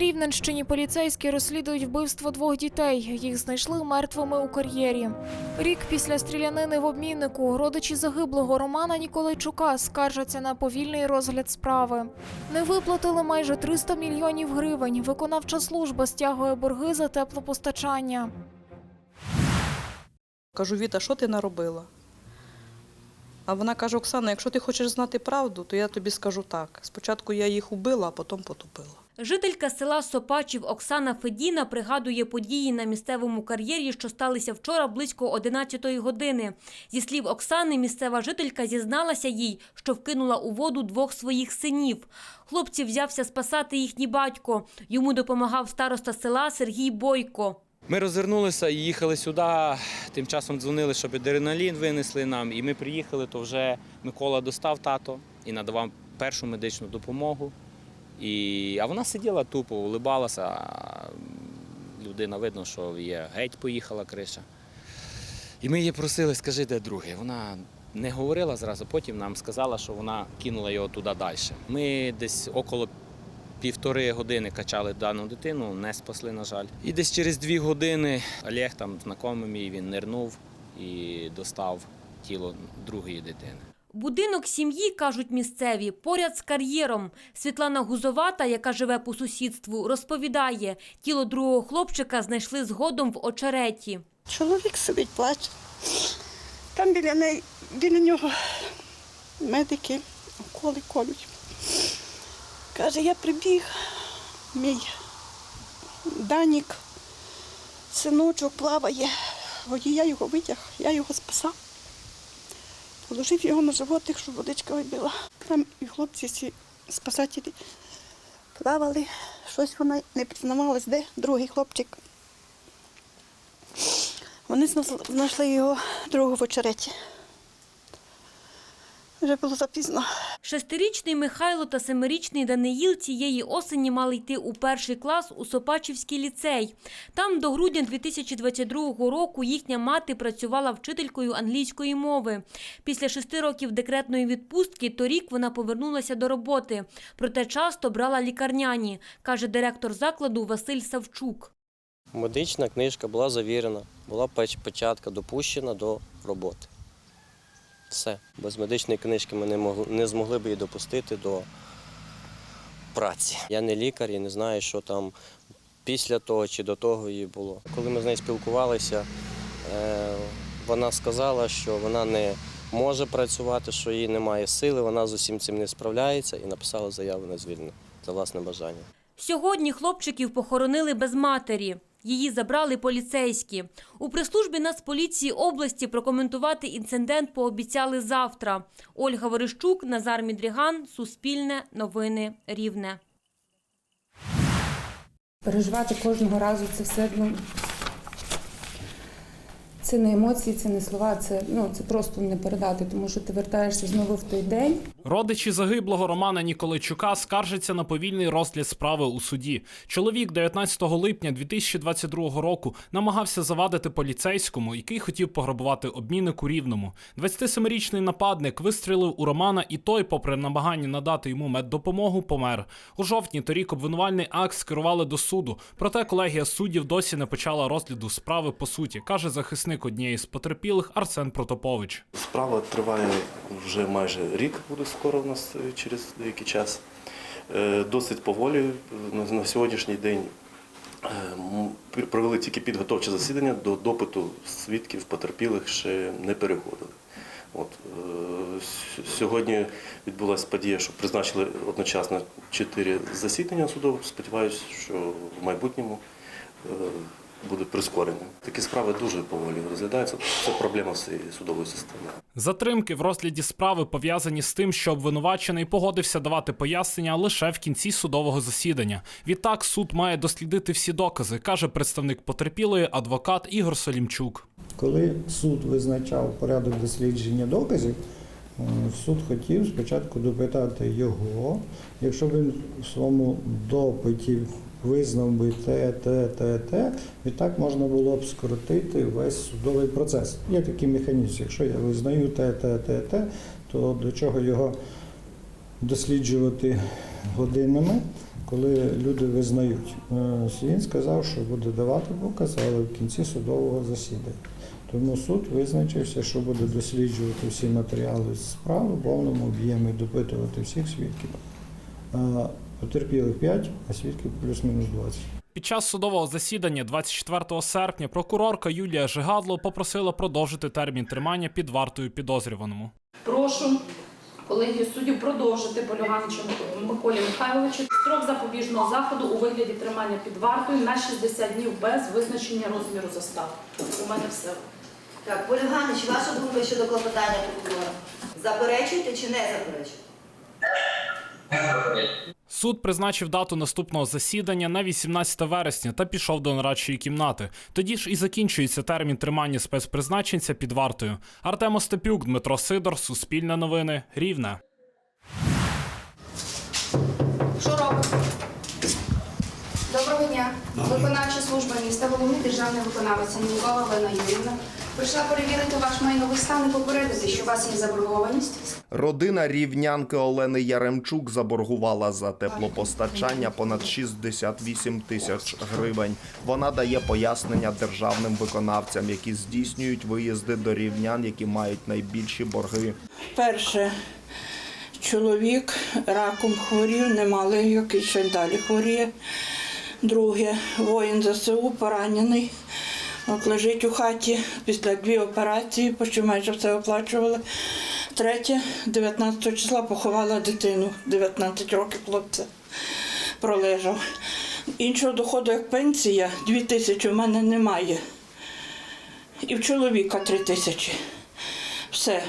Рівненщині поліцейські розслідують вбивство двох дітей. Їх знайшли мертвими у кар'єрі. Рік після стрілянини в обміннику родичі загиблого Романа Ніколайчука скаржаться на повільний розгляд справи. Не виплатили майже 300 мільйонів гривень. Виконавча служба стягує борги за теплопостачання. Кажу, Віта, що ти наробила? А вона каже: Оксана, якщо ти хочеш знати правду, то я тобі скажу так. Спочатку я їх убила, а потім потопила. Жителька села Сопачів Оксана Федіна пригадує події на місцевому кар'єрі, що сталися вчора близько 11-ї години. Зі слів Оксани, місцева жителька зізналася їй, що вкинула у воду двох своїх синів. Хлопці взявся спасати їхній батько. Йому допомагав староста села Сергій Бойко. Ми розвернулися і їхали сюди. Тим часом дзвонили, щоб адреналін винесли нам. І ми приїхали, то вже Микола достав тато і надавав першу медичну допомогу. І... А вона сиділа тупо, улибалася. Людина видно, що є геть поїхала криша. І ми її просили, скажи, де другий. Вона не говорила зразу, потім нам сказала, що вона кинула його туди далі. Ми десь около півтори години качали дану дитину, не спасли, на жаль. І десь через дві години Олег, там знайомий мій, він нирнув і достав тіло другої дитини. Будинок сім'ї, кажуть місцеві, поряд з кар'єром. Світлана Гузовата, яка живе по сусідству, розповідає, тіло другого хлопчика знайшли згодом в очереті. Чоловік сидить, плаче. Там біля, неї, біля нього медики уколи колють. Каже, я прибіг, мій Данік, синочок плаває, водія його витяг, я його спасав. Положив його на животик, щоб водичка вибила. Там і хлопці ці спасателі плавали, щось вона не признавалась, де другий хлопчик. Вони знайшли його другого в очереті. Вже було запізно. Шестирічний Михайло та семирічний Даниїл цієї осені мали йти у перший клас у Сопачівський ліцей. Там до грудня 2022 року їхня мати працювала вчителькою англійської мови. Після шести років декретної відпустки торік вона повернулася до роботи. Проте часто брала лікарняні, каже директор закладу Василь Савчук. Медична книжка була завірена, була печ- печатка допущена до роботи. Все. Без медичної книжки ми не, могли, не змогли б її допустити до праці. Я не лікар і не знаю, що там після того чи до того її було. Коли ми з нею спілкувалися, е, вона сказала, що вона не може працювати, що їй немає сили, вона з усім цим не справляється і написала заяву на звільнення за власне бажання. Сьогодні хлопчиків похоронили без матері. Її забрали поліцейські. У прислужбі Нацполіції області прокоментувати інцидент пообіцяли завтра. Ольга Верещук, Назар Мідріган, Суспільне, Новини Рівне. переживати кожного разу це все ну, це не емоції, це не слова, це ну це просто не передати, тому що ти вертаєшся знову в той день. Родичі загиблого Романа Ніколайчука скаржаться на повільний розгляд справи у суді. Чоловік 19 липня 2022 року намагався завадити поліцейському, який хотів пограбувати обмінник у рівному. 27-річний нападник вистрілив у Романа, і той, попри намагання надати йому меддопомогу, помер. У жовтні торік обвинувальний акт скерували до суду. Проте колегія суддів досі не почала розгляду справи по суті, каже захисник однієї з потерпілих Арсен Протопович. Справа триває вже майже рік, буде скоро у нас е, через деякий час. Е, Досить поволі. На- На сьогоднішній день е, провели тільки підготовче засідання до допиту свідків потерпілих ще не переходили. От, е, сьогодні відбулася подія, що призначили одночасно чотири засідання судових. Сподіваюся, що в майбутньому е, буде прискорення. Такі справи дуже поволі розглядаються. Це проблема всієї судової системи. Затримки в розгляді справи пов'язані з тим, що обвинувачений погодився давати пояснення лише в кінці судового засідання. Відтак суд має дослідити всі докази, каже представник потерпілої адвокат Ігор Солімчук. Коли суд визначав порядок дослідження доказів, Е, Суд хотів спочатку допитати його. Якщо він в своєму допиті визнав би те, те, те, те, відтак можна було б скоротити весь судовий процес. Є такий механізм. Якщо я визнаю те, те, те, те, то до чого його досліджувати годинами, коли люди визнають. Е, Він сказав, що буде давати показ, але в кінці судового засідання. Тому суд визначився, що буде досліджувати всі матеріали справи в повному об'ємі, допитувати всіх свідків. Потерпілих 5, а свідків плюс-мінус 20. Під час судового засідання 24 серпня прокурорка Юлія Жигадло попросила продовжити термін тримання під вартою підозрюваному. Прошу колегію суддів продовжити Полюганичу Миколі Михайловичу строк запобіжного заходу у вигляді тримання під вартою на 60 днів без визначення розміру застави. У мене все. Так, Полюганич, ваша думка щодо клопотання прокурора. Заперечуєте чи не заперечуєте? Суд призначив дату наступного засідання на 18 вересня та пішов до нарадчої кімнати. Тоді ж і закінчується термін тримання спецпризначенця під вартою. Артем Остапюк, Дмитро Сидор, Суспільне новини, Рівне. Що робимо? Доброго дня. Виконавча служба міста, головний державний виконавець Анілкова Олена Юрівна. Прийшла перевірити ваш майновий стан і попередити, що у вас є заборгованість. Родина рівнянки Олени Яремчук заборгувала за теплопостачання понад 68 тисяч гривень. Вона дає пояснення державним виконавцям, які здійснюють виїзди до рівнян, які мають найбільші борги. Перше, чоловік раком хворів, немало який ще далі хворіє. Друге, воїн ЗСУ поранений. От лежить у хаті після дві операції, почти майже все оплачували. Третє, 19 числа поховала дитину, 19 років хлопця пролежав. Іншого доходу, як пенсія, 2 тисячі в мене немає. І в чоловіка 3 тисячі. Все.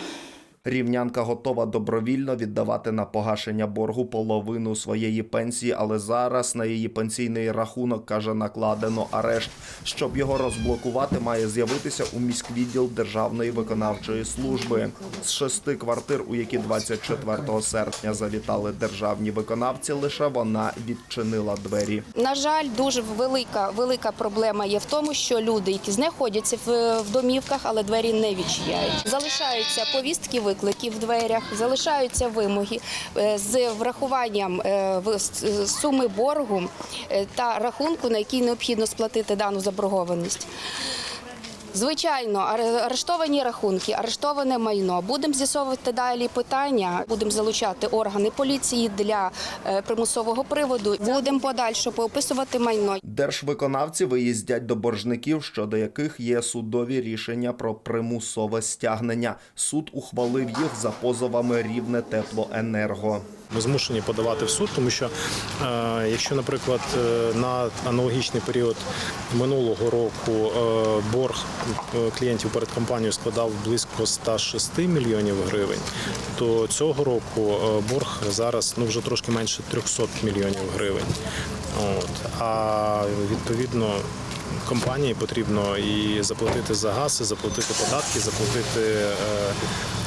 Рівнянка готова добровільно віддавати на погашення боргу половину своєї пенсії, але зараз на її пенсійний рахунок каже накладено арешт. Щоб його розблокувати, має з'явитися у міськвідділ Державної виконавчої служби. З шести квартир, у які 24 серпня завітали державні виконавці, лише вона відчинила двері. На жаль, дуже велика, велика проблема є в тому, що люди, які знаходяться в, домівках, але двері не відчиняють. Залишаються повістки викликів в дверях, залишаються вимоги е, з врахуванням е, суми боргу е, та рахунку, на який необхідно сплатити дану заборгованість. Звичайно, аре- арештовані рахунки, арештоване майно. Будемо з'ясовувати далі питання. Будемо залучати органи поліції для е, примусового приводу. Будемо подальше описувати майно. Держвиконавці виїздять до боржників, щодо яких є судові рішення про примусове стягнення. Суд ухвалив їх за позовами рівне теплоенерго. Ми змушені подавати в суд, тому що е, якщо, наприклад, е, на аналогічний період минулого року е, борг клієнтів перед компанією складав близько 106 мільйонів гривень, то цього року борг зараз ну вже трошки менше 300 мільйонів гривень. От а відповідно. Компанії потрібно і заплатити за газ, і заплатити податки, заплатити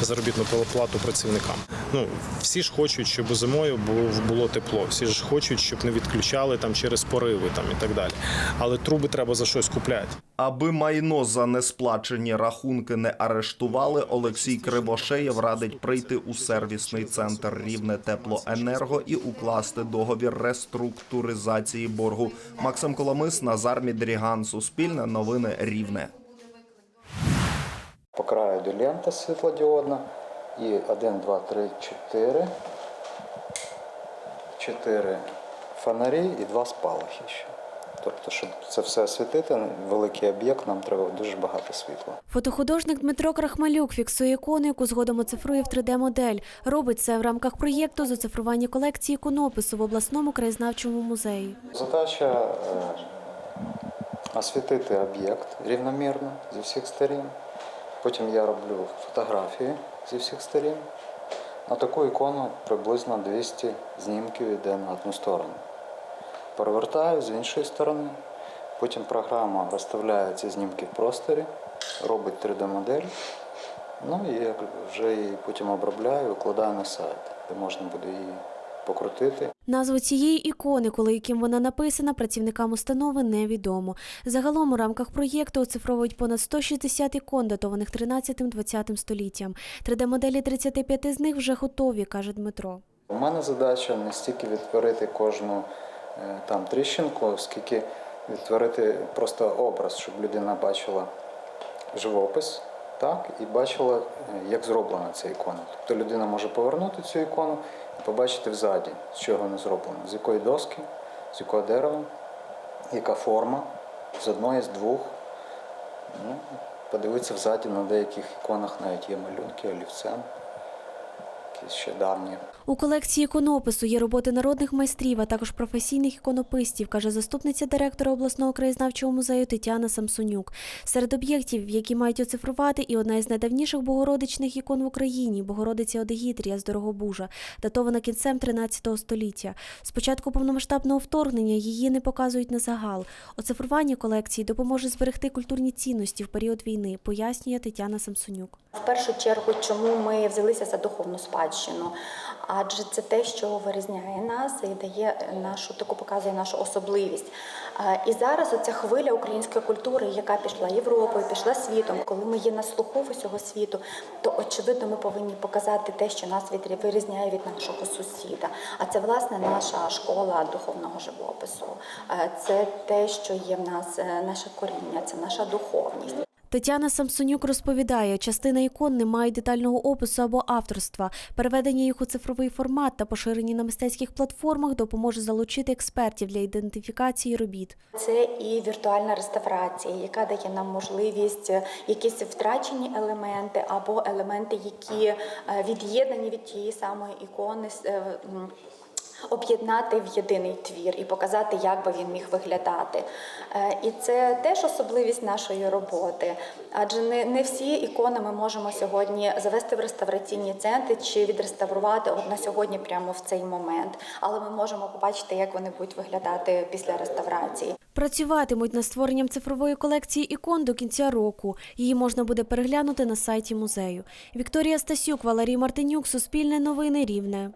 заробітну плату працівникам. Ну всі ж хочуть, щоб зимою було, було тепло. Всі ж хочуть, щоб не відключали там через пориви там і так далі. Але труби треба за щось купляти. Аби майно за несплачені рахунки не арештували, Олексій Кривошеєв радить прийти у сервісний центр Рівне Теплоенерго і укласти договір реструктуризації боргу. Максим Коломис, Назар Мідріган, Суспільне новини Рівне. По краю лента світлодіодна. І 1, 2, 3, 4. 4 фонарі і 2 спалахи ще. Тобто, щоб це все освітити, великий об'єкт, нам треба дуже багато світла. Фотохудожник Дмитро Крахмалюк фіксує ікону, яку згодом оцифрує в 3D-модель. Робить це в рамках проєкту з оцифрування колекції іконопису в обласному краєзнавчому музеї. Задача е, освітити об'єкт рівномірно зі всіх сторін. Потім я роблю фотографії зі всіх сторін. На таку ікону приблизно 200 знімків йде на одну сторону. Перевертаю з іншої сторони. Потім програма розставляє ці знімки в просторі, робить 3D-модель Ну і я вже її потім обробляю, викладаю на сайт, де можна буде її покрутити. Назву цієї ікони, коли яким вона написана, працівникам установи невідомо. Загалом у рамках проєкту оцифровують понад 160 ікон, датованих 13-20 століттям. 3D-моделі 35 з них вже готові, каже Дмитро. У мене задача не стільки відтворити кожну е, там тріщинку, скільки відтворити просто образ, щоб людина бачила живопис, так, і бачила, е, як зроблена ця ікона. Тобто людина може повернути цю ікону побачити взаді, з чого воно зроблено, з якої доски, з якого дерева, яка форма, з одної, з двох. Ну, подивитися взаді на деяких іконах навіть є малюнки олівцем, якісь ще давні. У колекції іконопису є роботи народних майстрів, а також професійних іконописців, каже заступниця директора обласного краєзнавчого музею Тетяна Самсонюк. Серед об'єктів, які мають оцифрувати, і одна із найдавніших богородичних ікон в Україні Богородиця Одегітрія з Дорогобужа, датована кінцем 13 століття. З початку повномасштабного вторгнення її не показують на загал. Оцифрування колекції допоможе зберегти культурні цінності в період війни, пояснює Тетяна Самсонюк. В першу чергу, чому ми взялися за духовну спадщину? Адже це те, що вирізняє нас і дає нашу таку показує нашу особливість. Е, І зараз оця хвиля української культури, яка пішла Європою, пішла світом. Коли ми є на слуху в усього світу, то очевидно ми повинні показати те, що нас вирізняє від нашого сусіда. А це власне наша школа духовного живопису. Е, Це те, що є в нас, е, наше коріння, це наша духовність. Тетяна Самсонюк розповідає, частина ікон не мають детального опису або авторства. Переведення їх у цифровий формат та поширення на мистецьких платформах допоможе залучити експертів для ідентифікації робіт. Це і віртуальна реставрація, яка дає нам можливість е, якісь втрачені елементи або елементи, які е, від'єднані від тієї самої ікони. Об'єднати в єдиний твір і показати, як би він міг виглядати. Е, І це теж особливість нашої роботи. Адже не, не всі ікони ми можемо сьогодні завести в реставраційні центри чи відреставрувати на сьогодні прямо в цей момент. Але ми можемо побачити, як вони будуть виглядати після реставрації. Працюватимуть над створенням цифрової колекції ікон до кінця року. Її можна буде переглянути на сайті музею. Вікторія Стасюк, Валерій Мартинюк, Суспільне новини Рівне.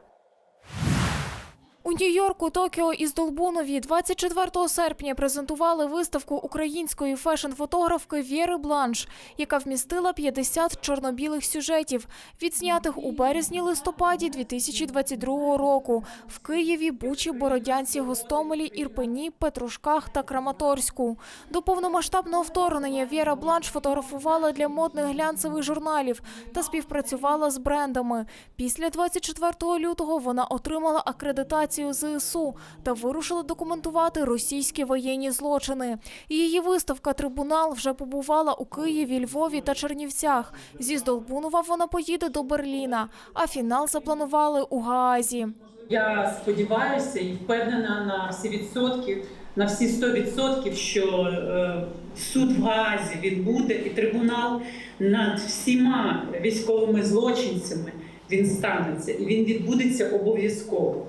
У Нью-Йорку, Токіо і Здолбунові 24 серпня презентували виставку української фешн-фотографки Вєри Бланш, яка вмістила 50 чорно-білих сюжетів, відснятих у березні-листопаді 2022 року в Києві, Бучі, Бородянці, Гостомелі, Ірпені, Петрушках та Краматорську. До повномасштабного вторгнення Вєра Бланш фотографувала для модних глянцевих журналів та співпрацювала з брендами. Після 24 лютого вона отримала акредитацію ЗСУ та вирушила документувати російські воєнні злочини. Її виставка Трибунал вже побувала у Києві, Львові та Чернівцях. Зі Здолбунова вона поїде до Берліна, а фінал запланували у Гаазі. Я сподіваюся і впевнена на всі відсотки, на всі 100%, що е, суд в Гаазі відбуде і трибунал над всіма військовими злочинцями він станеться і він відбудеться обов'язково.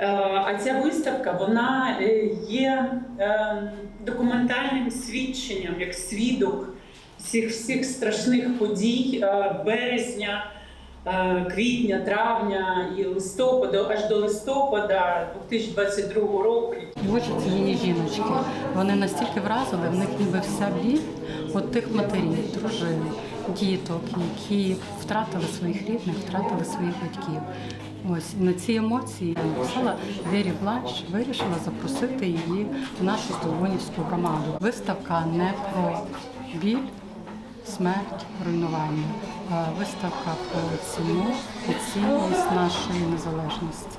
Е, А ця виставка вона е, є е, документальним свідченням, як свідок всіх всіх страшних подій березня, квітня, травня і листопада, аж до листопада 2022 року. Очі цієї жіночки вони настільки вразили, в них ніби вся біль от тих матерів, дружин, діток, які втратили своїх рідних, втратили своїх батьків. Ось і на ці емоції я написала Вірі Бланш, вирішила запросити її в нашу Здолбунівську громаду. Виставка не про біль, смерть, руйнування, а виставка про ціну і цінність нашої незалежності.